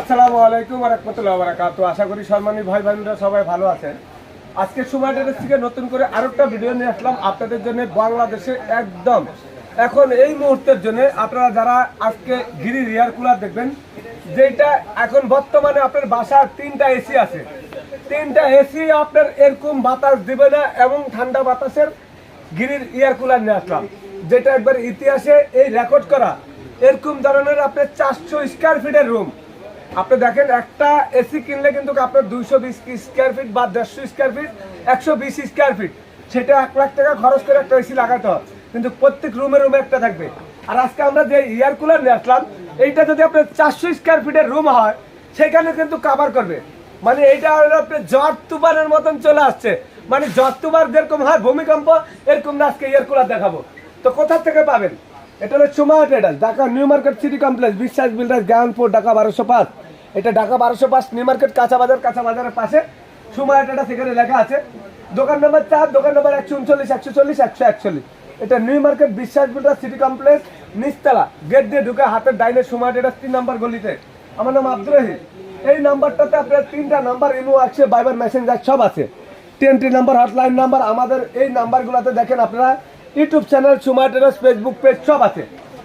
আসসালামু আলাইকুম রহমতুল্লাহ বারাকাতু আশা করি সম্মানিত ভাই বোনেরা সবাই ভালো আছেন। আজকে সময় ডেটের থেকে নতুন করে আরেকটা ভিডিও নিয়ে আসলাম আপনাদের জন্য বাংলাদেশে একদম। এখন এই মুহূর্তের জন্য আপনারা যারা আজকে গিরি রিয়ার কুলার দেখবেন, যেটা এখন বর্তমানে আপনার বাসার তিনটা এসি আছে। তিনটা এসি আপনার এরকম বাতাস দিবে না এবং ঠান্ডা বাতাসের গিরির এয়ার কুলার নিয়ে আসলাম। যেটা একবার ইতিহাসে এই রেকর্ড করা। এরকম ধরনের আপনার চারশো স্কোয়ার ফিটের রুম আপনি দেখেন, একটা এসি কিনলে কিন্তু আপনার দুইশো বিশ স্কোয়ার ফিট বা দেড়শো স্কোয়ার ফিট একশো বিশ স্কোয়ার ফিট সেটা এক লাখ টাকা খরচ করে একটা এসি লাগাতে হয় কিন্তু প্রত্যেক রুমে রুমে একটা থাকবে। আর আজকে আমরা যে এয়ার কুলার নিয়ে আসলাম, এইটা যদি আপনার চারশো স্কোয়ার ফিটের রুম হয়, সেখানে কিন্তু কাভার করবে। মানে এইটা হলো আপনার জ্বর মতন চলে আসছে। মানে জ্বর তুফান যেরকম হয়, ভূমিকম্প, এরকম না আজকে এয়ার কুলার দেখাবো। তো কোথা থেকে পাবেন? এটা হলো Suma traders Dhaka new market city complex, Biswas builders Gyanpur Dhaka বারোশো পাঁচ। এটা ঢাকা বারোশো পাঁচ নিউ মার্কেট কাঁচা বাজার, কাঁচা বাজারের পাশে। সুমা ট্রেডার্স এখানে লেখা আছে। দোকান নম্বর চার, দোকান নম্বর একশো উনচল্লিশ, একশো চল্লিশ, একশো একচল্লিশ। এটা new market Biswas builders city complex নিচতলা। গেট দিয়ে ঢুকে হাতের ডাইনে সুমা ট্রেডার্স তিন নাম্বার গলিতে। আমার নাম আব্দুল রহিম। এই নাম্বারটাতে আপনার তিনটা নাম্বার ইমো আছে বাইবার মেসেঞ্জার সব আছে। টিএনটি নাম্বার হটলাইন নাম্বার, আমাদের এই নাম্বারগুলোতে দেখেন আপনারা। YouTube channel Suma terrace Facebook page সব আছে।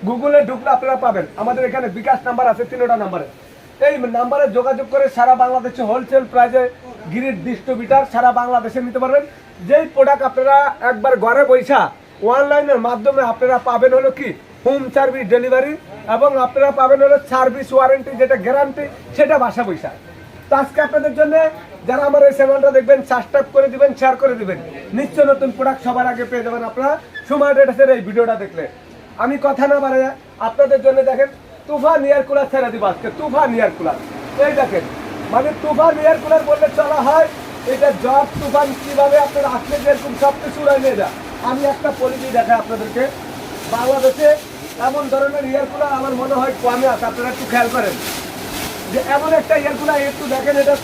গুগলে ঢুকলে আপনারা পাবেন। আমাদের এখানে বিকাশ নাম্বার আছে তিনটা নাম্বারে। এই নাম্বারে যোগাযোগ করে সারা বাংলাদেশে হোলসেল প্রাইজে গিরির ডিস্ট্রিবিউটার সারা বাংলাদেশে নিতে পারবেন। যেই প্রোডাক্ট আপনারা একবার ঘরে বৈশা অনলাইনের মাধ্যমে আপনারা পাবেন হলো কি? হোম সার্ভিস ডেলিভারি এবং আপনারা পাবেন হলো সার্ভিস ওয়ারেন্টি যেটা গ্যারান্টি সেটা বাসা বৈশা। তো আজকে আপনাদের জন্য যারা আমার এই চ্যানেলটা দেখবেন সাবস্ক্রাইব করে দিবেন শেয়ার করে দিবেন, নিশ্চয় নতুন প্রোডাক্ট সবার আগে পেয়ে যাবেন আপনারা। সময় ডেটাসের এই ভিডিওটা দেখলে। আমি কথা না বাড়ে আপনাদের জন্য দেখেন তুফান ইয়ার কুলার ছেড়ে দিব আজকে, তুফান ইয়ার কুলার। এই দেখেন মানে তুফান ইয়ার কুলার বললে চলা হয়, এটা জ্বর তুফান কীভাবে আপনারা আসলে যেরকম সব কিছু নিয়ে যায়। আমি একটা পরিচয় দেখাই আপনাদেরকে। বাংলাদেশে এমন ধরনের ইয়ার কুলার আমার মনে হয় কমে আছে, আপনারা একটু খেয়াল করেন। যে এমন একটা ইয়ারগুলা একটু দেখেন, এটা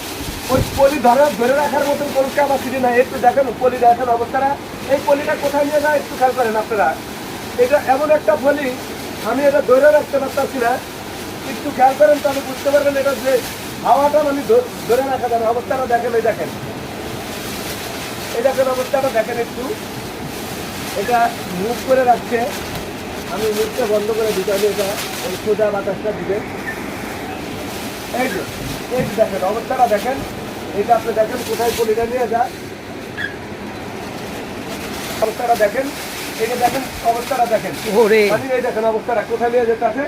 ওই পলি ধরে ধরে রাখার মতন কোনো ক্যাপাসিটি নাই। একটু দেখেন পলি দেখেন অবস্থাটা। এই পলিটা কোথায় নিয়ে যায় একটু খেয়াল করেন আপনারা। এটা এমন একটা পলি আমি এটা ধরে রাখতে পারতাছি না। একটু খেয়াল করেন তাহলে বুঝতে পারবেন এটা যে হাওয়াটা মানে ধ- ধরে রাখা যাবে। অবস্থাটা দেখেন, এই দেখেন। এই দেখেন অবস্থাটা, দেখেন একটু। এটা মুখ করে রাখছে। আমি মুখটা বন্ধ করে দিতে হবে, এটা ওই সোজা বাতাসটা দিবে। এই যে, এই দেখেন, অবস্থাটা দেখেন। এটা আপনি দেখেন কোথায় পলিটা নিয়ে যায় অবস্থাটা দেখেন। এটা দেখেন অবস্থাটা দেখেন। ওরে। মানে এই দেখেন অবস্থাটা কোথায় নিয়ে যেতে আছে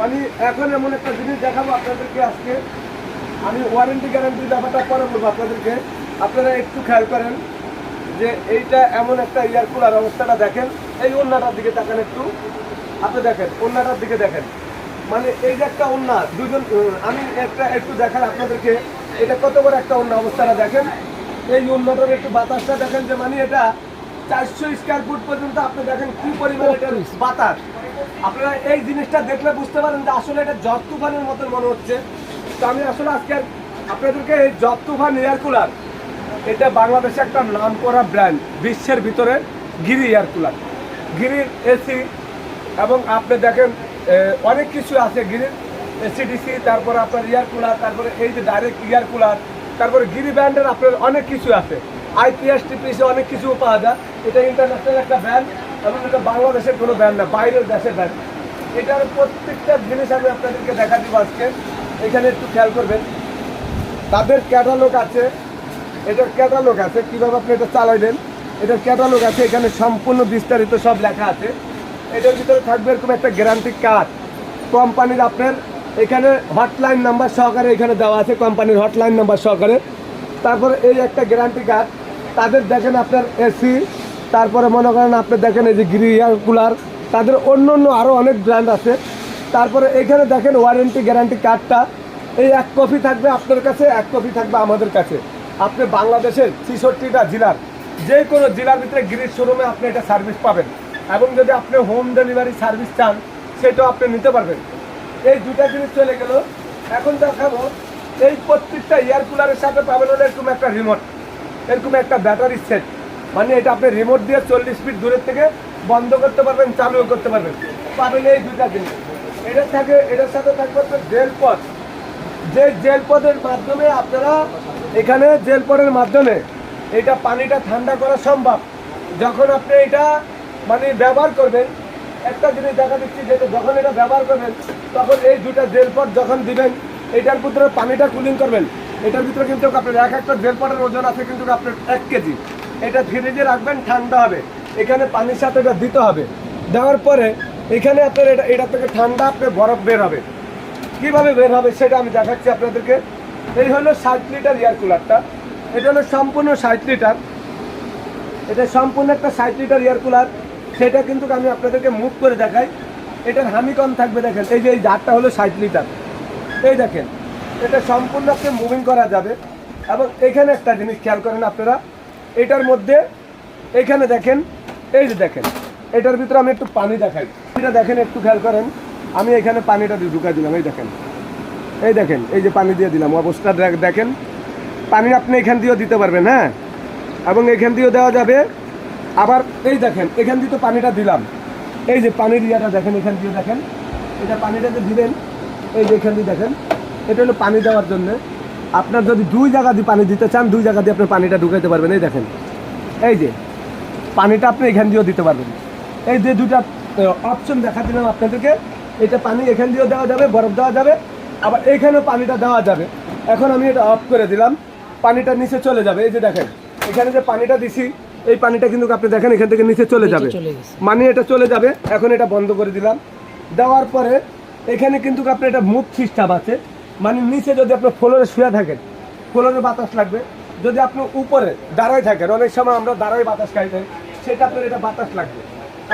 মানে এখন এমন একটা জিনিস দেখাবো আপনাদেরকে আজকে। আমি ওয়ারেন্টি গ্যারান্টি ব্যাপারটা পরে বলব আপনাদেরকে। আপনারা একটু খেয়াল করেন যে এইটা এমন একটা ইয়ার কুলার অবস্থাটা দেখেন। এই ওন্নাটার দিকে তাকান একটু। আপনি দেখেন ওন্নাটার দিকে দেখেন। মানে এই যে একটা ওন্না দুজন আমি একটা একটু দেখান আপনাদেরকে। এটা কত বড় একটা ওন্না অবস্থাটা দেখেন। এই ওন্নাটার একটু বাতাসটা দেখেন যে মানে এটা চারশো স্কোয়ার ফুট পর্যন্ত আপনি দেখেন কি পরিমাণ এটা বাতাস। আপনারা এই জিনিসটা দেখলে বুঝতে পারেন যে আসলে এটা জব তুফানের মতন মনে হচ্ছে। তো আমি আসলে আজকে আপনাদেরকে এই জব তুফান এয়ার কুলার এটা বাংলাদেশে একটা নাম করা ব্র্যান্ড বিশ্বের ভিতরে গিরি এয়ার কুলার গিরির এসি এবং আপনি দেখেন অনেক কিছু আছে গিরির। এসিডিসি তারপরে আপনার এয়ার কুলার তারপরে এই যে ডাইরেক্ট এয়ার কুলার তারপরে গিরি ব্র্যান্ডের আপনার অনেক কিছু আছে। আইপিএস টিপিএস অনেক কিছু পাওয়া যায়। এটা ইন্টারন্যাশনাল একটা ব্র্যান্ড এবং এটা বাংলাদেশের কোনো ব্র্যান্ড না, বাইরের দেশের ব্র্যান্ড এটার প্রত্যেকটা জিনিস আমি আপনাদেরকে দেখা দিব আজকে। এখানে একটু খেয়াল করবেন। তাদের ক্যাটালগ আছে। এটার ক্যাটালগ আছে। কীভাবে আপনি এটা চালাইবেন এটার ক্যাটালগ আছে। এখানে সম্পূর্ণ বিস্তারিত সব লেখা আছে। এটার ভিতরে থাকবে এরকম একটা গ্যারান্টি কার্ড কোম্পানির আপনার এখানে হটলাইন নাম্বার সহকারে এখানে দেওয়া আছে, কোম্পানির হটলাইন নাম্বার সহকারে। তারপরে এই একটা গ্যারান্টি কার্ড তাদের দেখেন আপনার এসি তারপরে মনে করেন আপনি দেখেন এই যে গ্রি এয়ার কুলার তাদের অন্য অন্য আরও অনেক ব্র্যান্ড আছে। তারপরে এখানে দেখেন ওয়ারেন্টি গ্যারান্টি কার্ডটা এই এক কপি থাকবে আপনার কাছে, এক কপি থাকবে আমাদের কাছে। আপনি বাংলাদেশের ছেষট্টিটা জেলার যে কোনো জেলার ভিতরে গ্রিজ শোরুমে আপনি এটা সার্ভিস পাবেন। এবং যদি আপনি হোম ডেলিভারি সার্ভিস চান, সেটাও আপনি নিতে পারবেন। এই দুটা জিনিস চলে গেল। এখন দেখাবো, এই প্রত্যেকটা এয়ার কুলারের সাথে পাবেন হলে এরকম একটা রিমোট এরকম একটা ব্যাটারি সেট মানে এটা আপনি রিমোট দিয়ে চল্লিশ ফিট দূরের থেকে বন্ধ করতে পারবেন চালুও করতে পারবেন। পাবেন এই দুইটা জিনিস। এটার থাকে, এটার সাথে থাকবে আপনার ডেল পথ যে জেল পদের মাধ্যমে আপনারা এখানে জেল পদের মাধ্যমে এটা পানিটা ঠান্ডা করা সম্ভব। যখন আপনি এটা মানে ব্যবহার করবেন, একটা জিনিস দেখা দিচ্ছি যে যখন এটা ব্যবহার করবেন, তখন এই দুটা জেল পট যখন দিবেন, এটার ভিতরে পানিটা কুলিং করবেন। এটার ভিতরে কিন্তু আপনার এক একটা জেল পটের ওজন আছে কিন্তু আপনার এক কেজি। এটা ফ্রিজে রাখবেন, ঠান্ডা হবে। এখানে পানির সাথে এটা দিতে হবে। দেওয়ার পরে এখানে আপনার এটা এটা থেকে ঠান্ডা আপনার বরফ বের হবে। কীভাবে বের হবে সেটা আমি দেখাচ্ছি আপনাদেরকে। এই হলো ষাট লিটার এয়ার কুলারটা। এটা হলো সম্পূর্ণ ষাট লিটার। এটা সম্পূর্ণ একটা ষাট লিটার এয়ার কুলার। সেটা কিন্তু আমি আপনাদেরকে মুভ করে দেখাই। এটার হামি কম থাকবে দেখেন। এই যে এই জারটা হলো ষাট লিটার। এই দেখেন। এটা সম্পূর্ণ আপনি মুভিং করা যাবে। এবং এখানে একটা জিনিস খেয়াল করেন আপনারা, এটার মধ্যে এখানে দেখেন, এই যে দেখেন, এটার ভিতরে আমি একটু পানি দেখাই। এটা দেখেন, একটু খেয়াল করেন, আমি এখানে পানিটা ঢুকাই দিলাম, এই দেখেন। এই দেখেন, এই যে পানি দিয়ে দিলাম, অবস্থা দেখ- দেখেন, পানি আপনি এখান দিয়েও দিতে পারবেন হ্যাঁ? এবং এখান দিয়েও দেওয়া যাবে। আবার এই দেখেন, এখান দিয়ে তো পানিটা দিলাম। এই যে পানির ইয়াটা দেখেন, এখান দিয়ে দেখেন, এটা পানিটা যে দিবেন, এই যে এখান দিয়ে দেখেন এটা হলো পানি দেওয়ার জন্য। আপনার যদি দুই জায়গা দিয়ে পানি দিতে চান দুই জায়গা দিয়ে আপনি পানিটা ঢুকাইতে পারবেন। এই দেখেন। এই যে পানিটা আপনি এখান দিয়েও দিতে পারবেন। এই যে দুটা অপশন দেখা দিলাম আপনাদেরকে। এটা পানি এখান দিয়েও দেওয়া যাবে বরফ দেওয়া যাবে। আবার এইখানেও পানিটা দেওয়া যাবে। এখন আমি এটা অফ করে দিলাম। পানিটা নিচে চলে যাবে। এই যে দেখেন এখানে যে পানিটা দিছি এই পানিটা কিন্তু আপনি দেখেন এখান থেকে নিচে চলে যাবে। মানে এটা চলে যাবে। এখন এটা বন্ধ করে দিলাম। দেওয়ার পরে এখানে কিন্তু আপনার এটা মুখ সিস্টেম আছে। মানে নিচে যদি আপনি ফ্লোরে শুয়ে থাকেন, ফ্লোরে বাতাস লাগবে। যদি আপনি উপরে দাঁড়ায় থাকেন, অনেক সময় আমরা দাঁড়ায় বাতাস খাই থাকি সেটা আপনার এটা বাতাস লাগবে।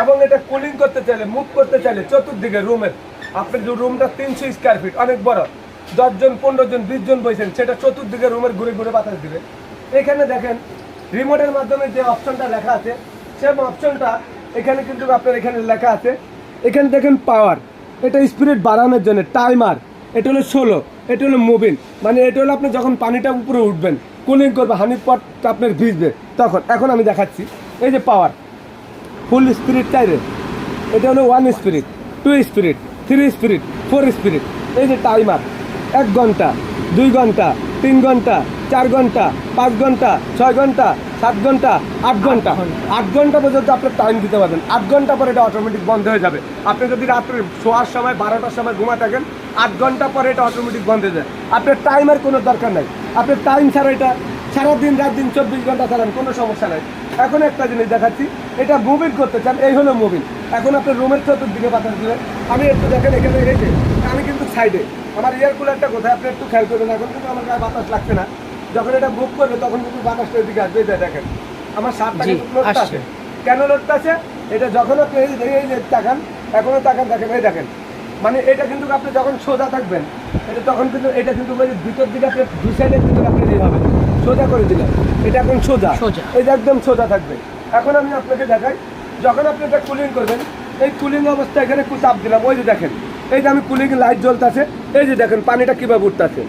এবং এটা কুলিং করতে চাইলে মুভ করতে চাইলে চতুর্দিকে রুমের আপনার যে রুমটা তিনশো স্কোয়ার ফিট অনেক বড়, দশজন পনেরো জন বিশ জন বসেন, সেটা চতুর্দিকে রুমের ঘুরে ঘুরে বাতাস দিবে। এখানে দেখেন রিমোটের মাধ্যমে যে অপশনটা লেখা আছে সেম অপশনটা এখানে কিন্তু আপনার এখানে লেখা আছে। এখানে দেখেন পাওয়ার এটা স্পিরিট বাড়ানোর জন্য টাইমার এটা হলো ষোলো, এটা হলো মোবিন মানে এটা হলো আপনি যখন পানিটা উপরে উঠবেন, কুলিং করবে হানি পট আপনার ভিজবে, তখন, এখন আমি দেখাচ্ছি। এই যে পাওয়ার ফুল স্পিরিট টাইরে এটা হলো one spirit two spirit three spirit four spirit এই যে টাইমার এক ঘণ্টা, দুই ঘণ্টা, তিন ঘণ্টা চার ঘণ্টা পাঁচ ঘণ্টা ছয় ঘণ্টা সাত ঘণ্টা আট ঘণ্টা। আট ঘণ্টা পর্যন্ত আপনার টাইম দিতে পারবেন। আট ঘণ্টা পরে এটা অটোমেটিক বন্ধ হয়ে যাবে। আপনি যদি রাত্রে শোয়ার সময় বারোটার সময় ঘুমা থাকেন আট ঘণ্টা পরে এটা অটোমেটিক বন্ধ হয়ে যায়। আপনার টাইমের কোনো দরকার নাই। আপনার টাইম ছাড়া এটা সারাদিন রাত দিন চব্বিশ ঘণ্টা চালান কোনো সমস্যা নাই। এখন একটা জিনিস দেখাচ্ছি। এটা মুভিং করতে চান এই হলো মুভিং এখন আপনার রুমের চতুর্দিকে বাতাস দিলেন। আমি একটু দেখেন এখানে যে আমি কিন্তু সাইডে আমার এয়ার কুলারটা কোথায়? আপনি একটু খেয়াল করবেন। এখন কিন্তু আমার গায়ে বাতাস লাগছে না। যখন এটা মুভ করবে তখন কিন্তু বাতাসটা এদিকে আসবে এটা দেখেন। আমার সাতটা কিন্তু লোডটা আছে। কেন লোডটা আছে? এটা যখন আপনি এই তাকান এখনও তাকান দেখেন এই দেখেন। মানে এটা কিন্তু আপনি যখন সোজা থাকবেন এটা তখন কিন্তু এটা কিন্তু ভিতর দিকে আপনি দুই সাইডে কিন্তু আপনি দিয়ে হবে সোজা করে দিলেন। এটা এখন সোজা। সোজা। এই একদম সোজা থাকবে। এখন আমি আপনাকে দেখাই যখন আপনি এটা কুলিং করবেন এই কুলিং অবস্থা এখানে একটু চাপ দিলাম। ওই যে দেখেন এই যে আমি কুলিং লাইট জ্বলতেছে এই যে দেখেন পানিটা কীভাবে উঠতেছে।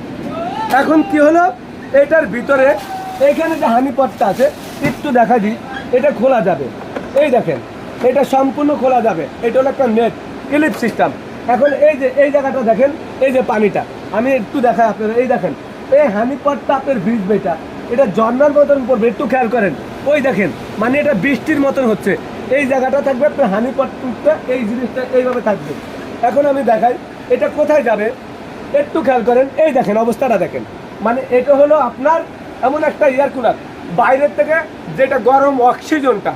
এখন কি হলো? এটার ভিতরে এখানে যে হানি পথটা আছে, একটু দেখা দিই, এটা খোলা যাবে। এই দেখেন, এটা সম্পূর্ণ খোলা যাবে। এটা হলো একটা নেট ক্লিপ সিস্টেম এখন এই যে, এই জায়গাটা দেখেন, এই যে পানিটা। আমি একটু দেখাই আপনারা এই দেখেন, এই হানি পথটা আপনার ভিজবে এটা। এটা ঝর্নার মতন পড়বে, একটু খেয়াল করেন। ওই দেখেন মানে এটা বৃষ্টির মতন হচ্ছে। এই জায়গাটা থাকবে আপনার হানি পথটা এই জিনিসটা এইভাবে থাকবে। এখন আমি দেখাই, এটা কোথায় যাবে? একটু খেয়াল করেন, এই দেখেন, অবস্থাটা দেখেন। মানে এটা হলো আপনার এমন একটা এয়ার কুলার বাইরের থেকে যেটা গরম অক্সিজেনটা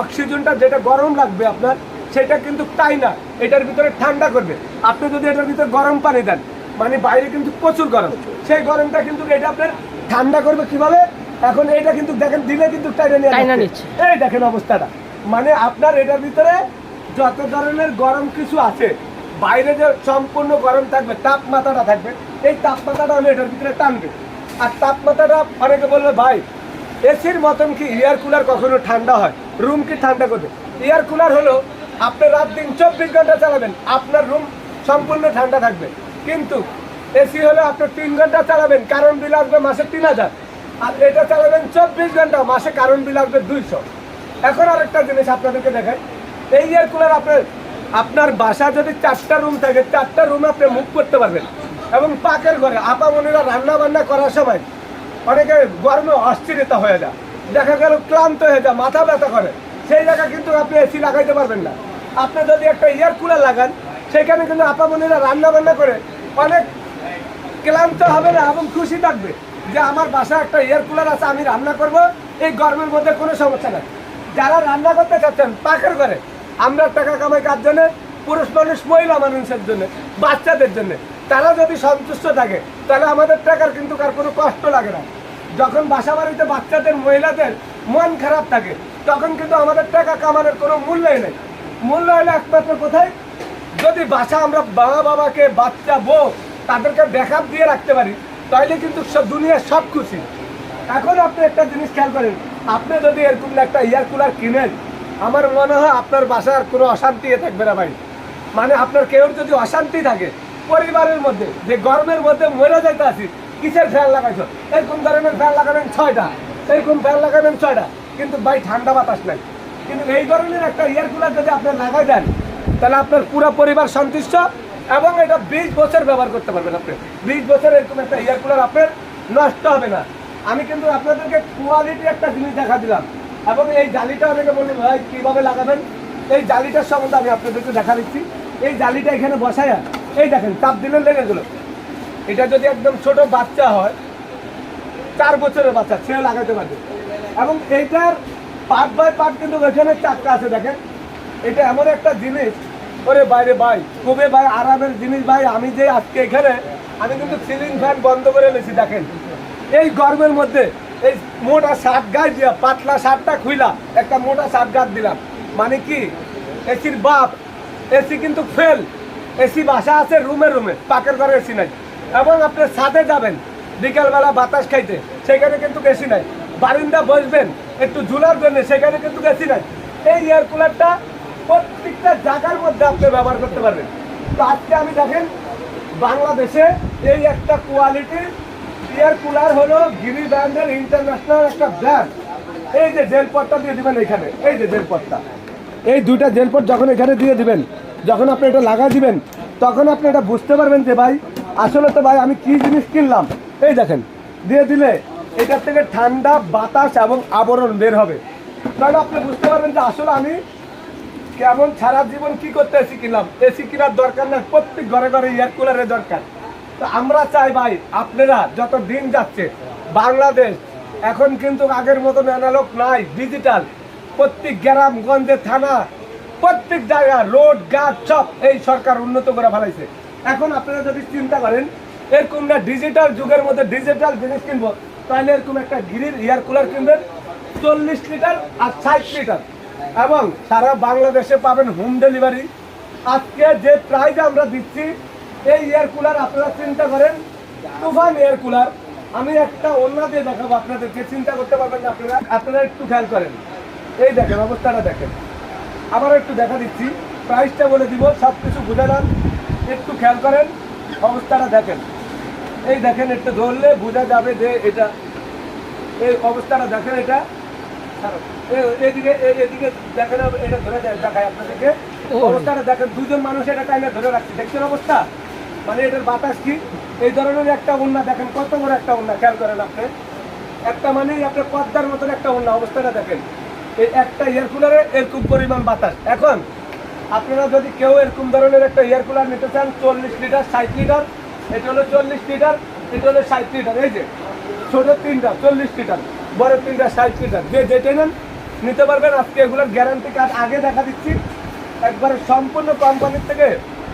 অক্সিজেনটা যেটা গরম লাগবে আপনার সেটা কিন্তু তাই না এটার ভিতরে ঠান্ডা করবে। আপনি যদি এটার ভিতরে গরম পানি দেন মানে বাইরে কিন্তু প্রচুর গরম। সেই গরমটা কিন্তু এটা আপনার ঠান্ডা করবে কীভাবে? এখন এটা কিন্তু দেখেন দিলে কিন্তু। এই দেখেন অবস্থাটা। মানে আপনার এটার ভিতরে যত ধরনের গরম কিছু আছে বাইরে যে সম্পূর্ণ গরম থাকবে, তাপমাত্রাটা থাকবে, এই তাপমাত্রাটা আমি এটার ভিতরে টানবে। আর তাপমাত্রাটা অনেকে বলবে ভাই, এসির মতন কি এয়ার কুলার কখনো ঠান্ডা হয়? রুম কি ঠান্ডা করবে? এয়ার কুলার হলো, আপনি রাত দিন চব্বিশ ঘণ্টা চালাবেন, আপনার রুম সম্পূর্ণ ঠান্ডা থাকবে। কিন্তু এসি হলে আপনি তিন ঘণ্টা চালাবেন কারণ বিল আসবে মাসে তিন হাজার। আর এটা চালাবেন চব্বিশ ঘণ্টা, মাসে কারণ বিল আসবে দুইশো। এখন আরেকটা জিনিস আপনাদেরকে দেখাই। এই এয়ার কুলার আপনার আপনার বাসা যদি চারটা রুম থাকে, চারটা রুমে আপনি মুখ করতে পারবেন। এবং পাকের ঘরে আপামনিরা রান্না বান্না করার সময় অনেকে গরমে অস্থিরতা হয়ে যায়। দেখা গেল ক্লান্ত হয়ে যায়, মাথা ব্যথা করে। সেই জায়গা কিন্তু আপনি এসি লাগাইতে পারবেন না। আপনি যদি একটা এয়ার কুলার লাগান, সেখানে কিন্তু আপামনিরা রান্না বান্না করে অনেক ক্লান্ত হবে না এবং খুশি থাকবে যে আমার বাসায় একটা এয়ার কুলার আছে, আমি রান্না করব। এই গরমের মধ্যে কোনো সমস্যা নাই। যারা রান্না করতে চাচ্ছেন, পাকের করে আমরা টাকা কামাই কার জন্য? পুরুষ মানুষ, মহিলা মানুষের জন্য, বাচ্চাদের জন্য। তারা যদি সন্তুষ্ট থাকে, তাহলে আমাদের টাকার কিন্তু কার কোনো কষ্ট লাগে না। যখন বাসা বাড়িতে বাচ্চাদের, মহিলাদের মন খারাপ থাকে, তখন কিন্তু আমাদের টাকা কামানোর কোনো মূল্যই নেই। মূল্য হলো একমাত্র কোথায়? যদি বাসা আমরা বাবা বাবাকে, বাচ্চা, বউ তাদেরকে ব্যাকআপ দিয়ে রাখতে পারি তাহলে কিন্তু সব দুনিয়ার সব খুশি। এখন আপনি একটা জিনিস খেয়াল করেন, আপনি যদি এরকম একটা এয়ার কুলার কিনেন আমার মনে হয় আপনার বাসার কোনো অশান্তি থাকবে না ভাই। মানে আপনার কেউ যদি অশান্তি থাকে পরিবারের মধ্যে, যে গরমের মধ্যে মরে যাইতে আছি, কিসের ফ্যান লাগাইছো? এরকম ধরনের ফ্যান লাগাবেন ছয়টা, এরকম ফ্যান লাগাবেন ছয়টা। কিন্তু ভাই, ঠান্ডা বাতাস নাই। কিন্তু এই ধরনের একটা এয়ার কুলার যদি আপনি লাগাই দেন, তাহলে আপনার পুরো পরিবার সন্তুষ্ট এবং এটা বিশ বছর ব্যবহার করতে পারবেন আপনি। বিশ বছর এরকম একটা এয়ার কুলার আপনার নষ্ট হবে না। আমি কিন্তু আপনাদেরকে কোয়ালিটি একটা জিনিস দেখা দিলাম। এবং এই জালিটা অনেকে বললেন ভাই, কীভাবে লাগাবেন? এই জালিটার সম্বন্ধে আমি আপনাদেরকে দেখা দিচ্ছি। এই জালিটা এখানে বসায়া এই দেখেন তাপ দিলে লেগে গেলো এটা যদি একদম ছোট বাচ্চা হয়, চার বছরের বাচ্চা সে লাগাতে পারবে। এবং এইটার পার্ট বাই পার্ট কিন্তু এখানে চারটা আছে, দেখেন। এটা এমন একটা জিনিস, ওরে বাইরে ভাই, খুবই ভাই আরামের জিনিস ভাই। আমি যে আজকে এখানে, আমি কিন্তু সিলিং ফ্যান বন্ধ করে এনেছি, দেখেন। এই গরমের মধ্যে এই মোটা শার্ট গায়ে দিয়া, পাতলা শার্টটা খুইলা, একটা মোটা শার্ট গাছ দিলাম। মানে কি? এসির বাপ, এসি কিন্তু ফেল এসি বাসা আছে রুমে রুমে, পাকের ঘরে এসি নাই। এবং আপনি ছাদে যাবেন, বিকালবেলা বাতাস খাইতে, সেখানে কিন্তু এসি নাই। বারিন্দা বসবেন, একটু ঝুলার জন্য, সেখানে কিন্তু এসি নাই। এই এয়ার কুলারটা প্রত্যেকটা জায়গার মধ্যে আপনি ব্যবহার করতে পারবেন। তো আজকে আমি দেখেন, বাংলাদেশে এই একটা কোয়ালিটির এয়ার কুলার হলো গিরি ব্র্যান্ডের ইন্টারন্যাশনাল একটা ব্র্যান্ড এই যে জেলপটটা দিয়ে দিবেন এখানে, এই যে জেলপটটা এই দুইটা জেলপট যখন এখানে দিয়ে দিবেন, যখন আপনি এটা লাগা দিবেন, তখন আপনি এটা বুঝতে পারবেন যে ভাই, আসলে তো ভাই আমি কি জিনিস কিনলাম। এই দেখেন, দিয়ে দিলে এটার থেকে ঠান্ডা বাতাস এবং আবরণ বের হবে। তাহলে আপনি বুঝতে পারবেন যে আসলে আমি কেমন সারা জীবন কি করতে এসি কিনলাম। এসি কেনার দরকার না প্রত্যেক ঘরে ঘরে এয়ার কুলারের দরকার। তো আমরা চাই ভাই, আপনারা যত দিন যাচ্ছে, বাংলাদেশ এখন কিন্তু আগের মতন অ্যানালগ নাই ডিজিটাল প্রত্যেক গ্রাম, গঞ্জে, থানা, প্রত্যেক জায়গা রোড, গাছ, সব এই সরকার উন্নত করে ফেলাইছে। এখন আপনারা যদি চিন্তা করেন, এরকম না ডিজিটাল যুগের মধ্যে ডিজিটাল জিনিস কিনবো, তাহলে এরকম একটা গিরির এয়ার কুলার কিনবেন, চল্লিশ লিটার আর ষাট লিটার। এবং সারা বাংলাদেশে পাবেন হোম ডেলিভারি আজকে যে প্রাইজ আমরা দিচ্ছি এই এয়ার কুলার আপনারা চিন্তা করেন তুফান এয়ার কুলার আমি একটা অন্য দিয়ে দেখাবো আপনাদেরকে চিন্তা করতে পারবেন না আপনারা। আপনারা একটু খেয়াল করেন। এই দেখেন অবস্থাটা দেখেন। আবার একটু দেখা দিচ্ছি। প্রাইসটা বলে দিব সব কিছু বুঝে নেন। একটু খেয়াল করেন অবস্থাটা দেখেন। এই দেখেন একটু ধরলে বোঝা যাবে যে এটা এই অবস্থাটা দেখেন এটা। এদিকে এদিকে দেখেন এটা ধরে দেখায় আপনাদেরকে। অবস্থাটা দেখেন দুজন মানুষ এটা টাইমে ধরে রাখছে। দেখছেন অবস্থা? মানে এটার বাতাস কি? এই ধরনের একটা উন্না, দেখেন কত বড় একটা উন্না, খেয়াল করেন আপনি। একটা মানেই আপনার পদ্মার মতন একটা উন্না, অবস্থাটা দেখেন। এই একটা এয়ার কুলারে এরকম পরিমাণ বাতাস। এখন, আপনারা যদি কেউ এরকম ধরনের একটা এয়ার কুলার নিতে চান, চল্লিশ লিটার, ষাট লিটার, এটা হলো চল্লিশ লিটার, এটা হলো ষাট লিটার, এই যে, ছোট তিনটা, চল্লিশ লিটার, বড় তিনটা, ষাট লিটার, যে যেটা নেন, নিতে পারবেন। আজকে এগুলোর গ্যারান্টি কার্ড আগে দেখা দিচ্ছি। একবারে সম্পূর্ণ কোম্পানির থেকে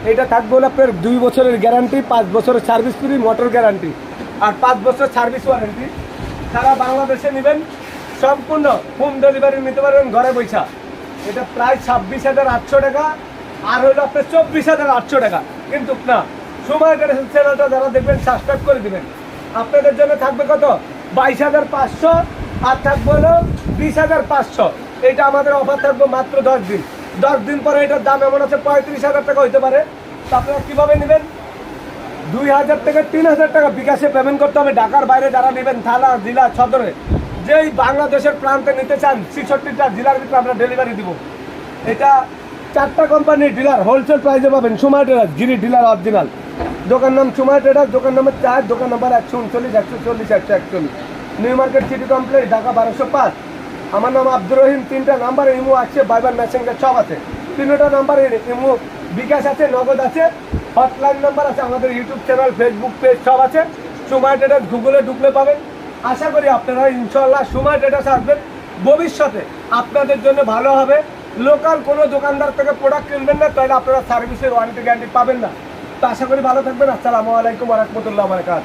এটা থাকবে হলো আপনার দুই বছরের গ্যারান্টি পাঁচ বছরের সার্ভিস ফ্রি মোটর গ্যারান্টি আর পাঁচ বছর সার্ভিস ওয়ারেন্টি সারা বাংলাদেশে নেবেন, সম্পূর্ণ হোম ডেলিভারি নিতে পারবেন ঘরে বৈশা। এটা প্রায় ছাব্বিশ হাজার আটশো টাকা, আর হলো আপনার চব্বিশ হাজার আটশো টাকা। কিন্তু না, সময় কাটেছেন চ্যানেলটা যারা দেখবেন সাবস্ক্রাইব করে দিবেন। আপনাদের জন্য থাকবে কত? বাইশ হাজার পাঁচশো, আর থাকবে হলো বিশ হাজার পাঁচশো। এটা আমাদের অফার থাকবে মাত্র দশ দিন। দশ দিন পরে এটার দাম এমন আছে পঁয়ত্রিশ হাজার টাকা হইতে পারে। তো আপনারা কীভাবে নেবেন? দুই হাজার থেকে তিন হাজার টাকা বিকাশে পেমেন্ট করতে হবে। ঢাকার বাইরে যারা নেবেন, থানা, জেলা, সদরে, যেই বাংলাদেশের প্রান্তে নিতে চান, ছিষট্টিটা জেলার ভিতরে আমরা ডেলিভারি দিব। এটা চারটা কোম্পানির ডিলার হোলসেল প্রাইসে পাবেন। সুমার ডিলার গিরি ডিলার অরিজিনাল দোকান নাম সুমাই ট্রেডার দোকান নম্বর চার, দোকান নম্বর একশো উনচল্লিশ, একশো চল্লিশ, একশো একচল্লিশ। New market city complex Dhaka বারোশো পাঁচ। আমার নাম আব্দুর রহিম, তিনটা নাম্বার ইমো আছে বাইবার মেসেঞ্জার সব আছে। তিনটা নাম্বার ইমো বিকাশ আছে, নগদ আছে হটলাইন নাম্বার আছে, আমাদের ইউটিউব চ্যানেল ফেসবুক পেজ সব আছে। সুমাই ট্রেডার গুগলে ঢুকলে পাবেন। আশা করি আপনারা ইনশাল্লাহ সুমাই ট্রেডার্স আসবেন। ভবিষ্যতে আপনাদের জন্য ভালো হবে। লোকাল কোনো দোকানদার থেকে প্রোডাক্ট কিনবেন না, তাহলে আপনারা সার্ভিসের ওয়ারেন্টি গ্যারান্টি পাবেন না। তো আশা করি ভালো থাকবেন। আসসালামু আলাইকুম রহমতুল্লাহ বারকাত